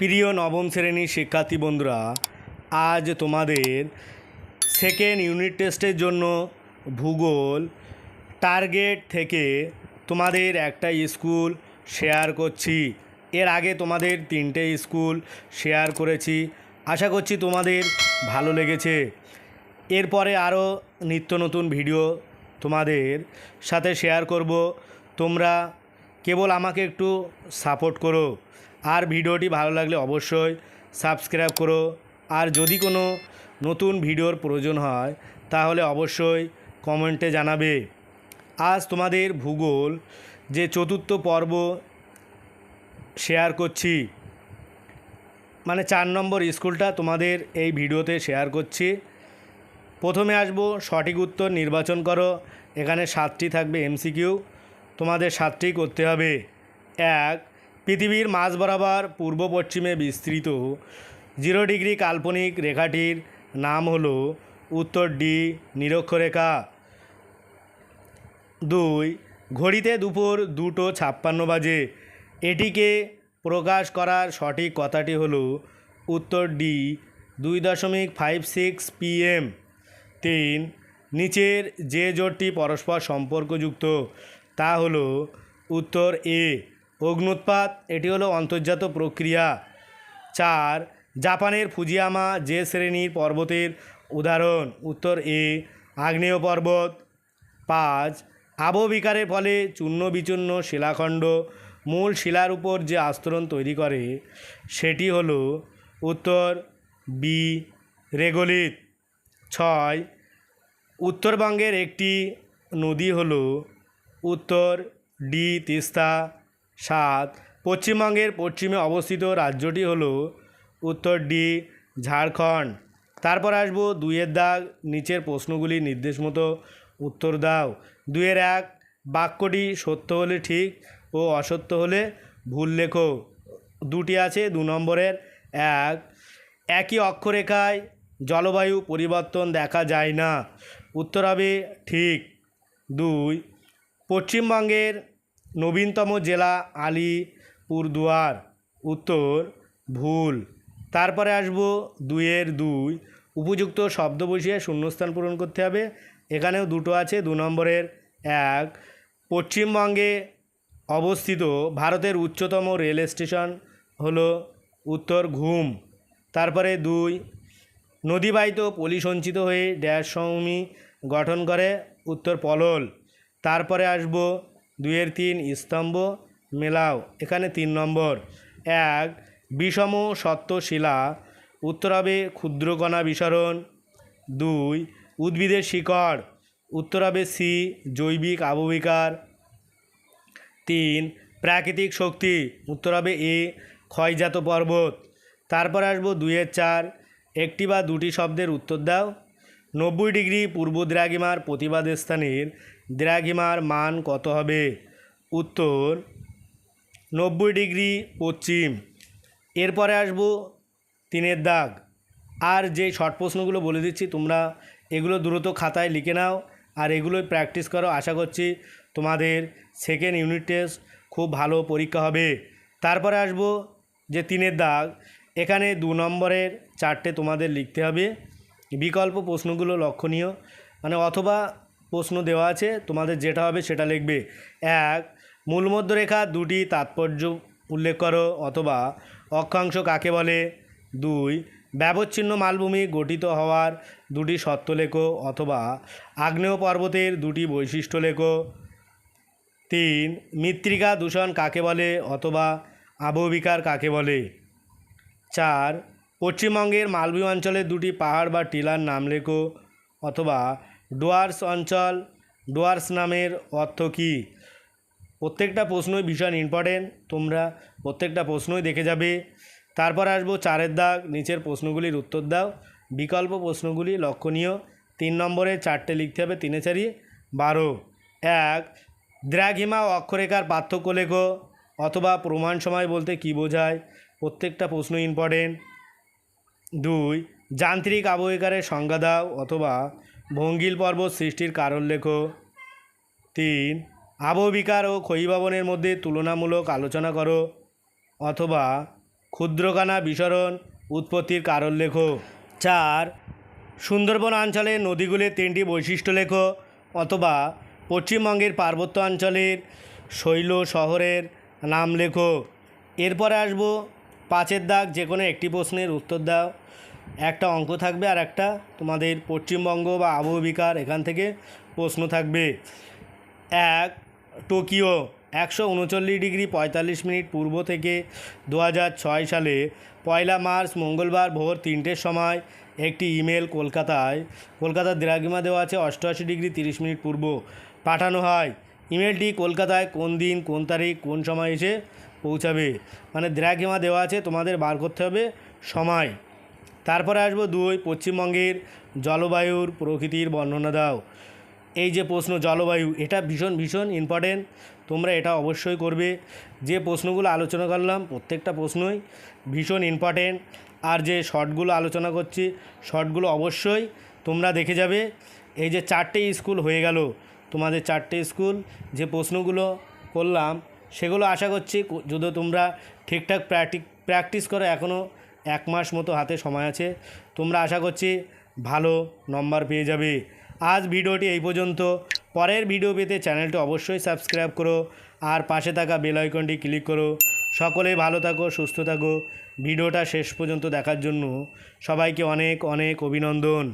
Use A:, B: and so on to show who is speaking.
A: প্রিয় নবম শ্রেণির শিক্ষার্থী বন্ধুরা, আজ তোমাদের সেকেন্ড ইউনিট টেস্টের জন্য ভূগোল টার্গেট থেকে তোমাদের একটা স্কুল শেয়ার করছি। এর আগে তোমাদের তিনটে স্কুল শেয়ার করেছি। আশা করছি তোমাদের ভালো লেগেছে। এরপরে আরও নিত্য নতুন ভিডিও তোমাদের সাথে শেয়ার করব। তোমরা কেবল আমাকে একটু সাপোর্ট করো। আর ভিডিওটি ভালো লাগলে অবশ্যই সাবস্ক্রাইব করো। আর যদি কোনো নতুন ভিডিওর প্রয়োজন হয়, তাহলে অবশ্যই কমেন্টে জানাবে। আজ তোমাদের ভূগোল যে চতুর্থ পর্ব শেয়ার করছি মানে চার নম্বর স্কুলটা তোমাদের এই ভিডিওতে শেয়ার করছি। প্রথমে আসব, সঠিক উত্তর নির্বাচন করো। এখানে সাতটি থাকবে এমসিকিউ তোমাদের সাতটি করতে হবে। এক, পৃথিবীর মাঝ বরাবর পূর্ব পশ্চিমে বিস্তৃত। জিরো ডিগ্রি কাল্পনিক রেখাটির নাম হলো উত্তর ডি, নিরক্ষরেখা। দুই, ঘড়িতে দুপুর দুটো ছাপ্পান্ন বাজে। এটিকে প্রকাশ করার সঠিক কথাটি হলো উত্তর ডি, দুই দশমিক ফাইভ সিক্স পিএম। তিন, নিচের যে জোটটি পরস্পর সম্পর্কযুক্ত। তা হলো উত্তর এ, অগ্নুৎপাত। এটি হলো অন্তর্জাত প্রক্রিয়া। চার, জাপানের ফুজিয়ামা যে শ্রেণির পর্বতের উদাহরণ। উত্তর এ, আগ্নেয় পর্বত। পাঁচ আবহবিকারের ফলে চূর্ণ বিচূর্ণ শিলাখণ্ড মূল শিলার উপর যে আস্তরণ তৈরি করে, সেটি হলো উত্তর বি রেগলিত ছয়, উত্তরবঙ্গের একটি নদী হলো উত্তর ডি তিস্তা সাত। পশ্চিমবঙ্গের পশ্চিমে অবস্থিত রাজ্যটি হলো উত্তর ডি ঝাড়খণ্ড। তারপর আসব দুইয়ের দাগ, নিচের প্রশ্নগুলি নির্দেশ মতো উত্তর দাও। দুইয়ের এক, বাক্যটি সত্য হলে ঠিক ও অসত্য হলে ভুল লেখো। দুটি আছে দু নম্বরের এক, একই অক্ষরেখায় জলবায়ু পরিবর্তন দেখা যায় না। উত্তর হবে ঠিক। দুই পশ্চিমবঙ্গের নবীনতম জেলা আলিপুরদুয়ার উত্তর ভুল। তারপরে আসব দুইয়ের দুই। উপযুক্ত শব্দ বসিয়ে শূন্যস্থান পূরণ করতে হবে। এখানেও দুটো আছে, দু নম্বরের এক। পশ্চিমবঙ্গে অবস্থিত ভারতের উচ্চতম রেল স্টেশন হলো উত্তর ঘুম। তারপরে দুই, নদীবাহিত পলি সঞ্চিত হয়ে ড্যাশ সমী গঠন করে উত্তর পলল। তারপরে আসব দুইয়ের তিন স্তম্ভ, মেলাও, এখানে তিন নম্বর। এক, বিষম সত্য শিলা উত্তর হবে ক্ষুদ্রকণা বিসরণ। দুই, উদ্ভিদের শিকড় উত্তর হবে সি, জৈবিক আবহবিকার তিন, প্রাকৃতিক শক্তি উত্তর হবে এ, ক্ষয়জাত পর্বত। তারপর আসব দুইয়ের চার, একটি বা দুটি শব্দের উত্তর দাও। নব্বই ডিগ্রি পূর্ব দ্রাগিমার প্রতিবাদ স্থানের দ্রাঘিমার মান কত হবে? উত্তর, নব্বই ডিগ্রি পশ্চিম। এরপরে আসব তিনের দাগ। আর যে শর্ট প্রশ্নগুলো বলে দিচ্ছি, তোমরা এগুলো দ্রুত খাতায় লিখে নাও আর এগুলোই প্র্যাকটিস করো। আশা করছি তোমাদের সেকেন্ড ইউনিট টেস্ট খুব ভালো পরীক্ষা হবে। তারপরে আসব যে তিনের দাগ। এখানে দু নম্বরের চারটে তোমাদের লিখতে হবে। বিকল্প প্রশ্নগুলো লক্ষণীয়। মানে অথবা প্রশ্ন দেওয়া আছে, তোমাদের যেটা হবে সেটা লিখবে। এক মূলমধ্যরেখা দুটি তাৎপর্য উল্লেখ করো অথবা অক্ষাংশ কাকে বলে? দুই, ব্যবচ্ছিন্ন মালভূমি গঠিত হওয়ার দুটি সত্য লেখো অথবা আগ্নেয় পর্বতের দুটি বৈশিষ্ট্য লেখো। তিন, মৃত্তিকা দূষণ কাকে বলে অথবা আবহবিকার কাকে বলে? চার, পশ্চিমবঙ্গের মালভূমি অঞ্চলের দুটি পাহাড় বা টিলার নাম লেখো অথবা ডুয়ার্স অঞ্চল, ডুয়ার্স নামের অর্থ কী? প্রত্যেকটা প্রশ্নই ভীষণ ইম্পর্টেন্ট তোমরা প্রত্যেকটা প্রশ্নই দেখে যাবে। তারপর আসব চারের দাগ, নিচের প্রশ্নগুলির উত্তর দাও। বিকল্প প্রশ্নগুলি লক্ষণীয়। তিন নম্বরে চারটে লিখতে হবে, তিনে চারি বারো। এক, দ্রাঘিমা অক্ষরেখার পার্থক্য লেখো, অথবা প্রমাণ সময় বলতে কী বোঝায়? প্রত্যেকটা প্রশ্ন ইম্পর্টেন্ট দুই, যান্ত্রিক আবহবিকারের সংজ্ঞা দাও, অথবা ভঙ্গিল পর্বত সৃষ্টির কারণ লেখো। তিন, আবহবিকার ও ক্ষয়ীভবনের মধ্যে তুলনামূলক আলোচনা করো অথবা ক্ষুদ্রকানা বিসরণ উৎপত্তির কারণ লেখো। চার, সুন্দরবন অঞ্চলের নদীগুলির তিনটি বৈশিষ্ট্য লেখো অথবা পশ্চিমবঙ্গের পার্বত্য অঞ্চলের শৈল শহরের নাম লেখো। এরপরে আসব পাঁচের দাগ যে কোনো একটি প্রশ্নের উত্তর দাও। একটা অঙ্ক থাকবে আর একটা তোমাদের পশ্চিমবঙ্গ বা আবহবিকার এখান থেকে প্রশ্ন থাকবে। এক, টোকিও, একশো উনচল্লিশ ডিগ্রি পঁয়তাল্লিশ মিনিট পূর্ব থেকে দু ছয় সালে পয়লা মার্চ মঙ্গলবার ভোর তিনটের সময় একটি ইমেল কলকাতায়, কলকাতার দ্রাঘিমা দেওয়া আছে অষ্টআশি ডিগ্রি তিরিশ মিনিট পূর্ব পাঠানো হয়। ইমেলটি কলকাতায় কোন দিন, কোন তারিখ, কোন সময় এসে পৌঁছাবে? মানে দ্রাঘিমা দেওয়া আছে, তোমাদের বার করতে হবে সময়। তারপরে আসব দুই, পশ্চিমবঙ্গের জলবায়ুর প্রকৃতির বর্ণনা দাও। এই যে প্রশ্ন জলবায়ু, এটা ভীষণ ভীষণ ইম্পর্টেন্ট তোমরা এটা অবশ্যই করবে। যে প্রশ্নগুলো আলোচনা করলাম, প্রত্যেকটা প্রশ্নই ভীষণ ইম্পর্টেন্ট আর যে শর্টগুলো আলোচনা করছি, শর্টগুলো অবশ্যই তোমরা দেখে যাবে। এই যে চারটে স্কুল হয়ে গেল, তোমাদের চারটে স্কুল, যে প্রশ্নগুলো করলাম, সেগুলো আশা করছি যদি তোমরা ঠিকঠাক প্র্যাকটিস করো এখনও এক মাস মতো হাতে সময় আছে। তোমরা আশা করছি ভালো নম্বর পেয়ে যাবে। আজ ভিডিওটি এই পর্যন্ত। পরের ভিডিও পেতে চ্যানেলটি অবশ্যই সাবস্ক্রাইব করো আর পাশে থাকা বেল আইকনটি ক্লিক করো। সকলে ভালো থাকো, সুস্থ থাকো। ভিডিওটা শেষ পর্যন্ত দেখার জন্য সবাইকে অনেক অনেক অভিনন্দন।